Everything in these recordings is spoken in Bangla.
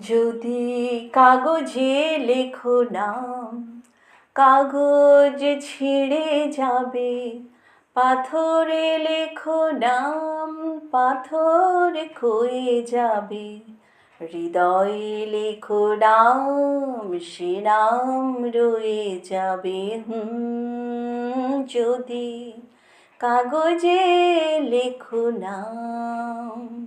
যদি কাগজে লেখো নাম, কাগজ ছিঁড়ে যাবে। পাথরে লেখো নাম, পাথর ক্ষয়ে যাবে। হৃদয়ে লেখো নাম, সে নাম রয়ে যাবে। যদি কাগজে লেখো নাম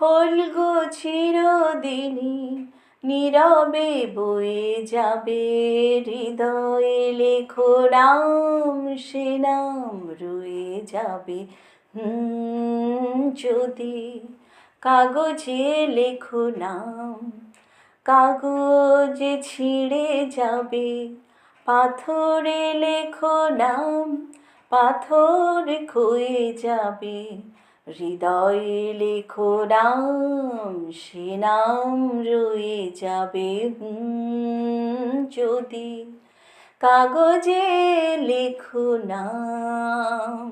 ফলগো চিরদিনই নীরবে বয়ে যাবে। হৃদয়ে লেখো নাম সে নাম রয়ে যাবে। যদি কাগজে লেখো নাম, কাগজে ছিঁড়ে যাবে। পাথরে লেখো নাম, পাথর ক্ষয়ে যাবে। হৃদয়ে লেখো নাম সে নাম রয়ে যাবে যদি কাগজে লেখো নাম।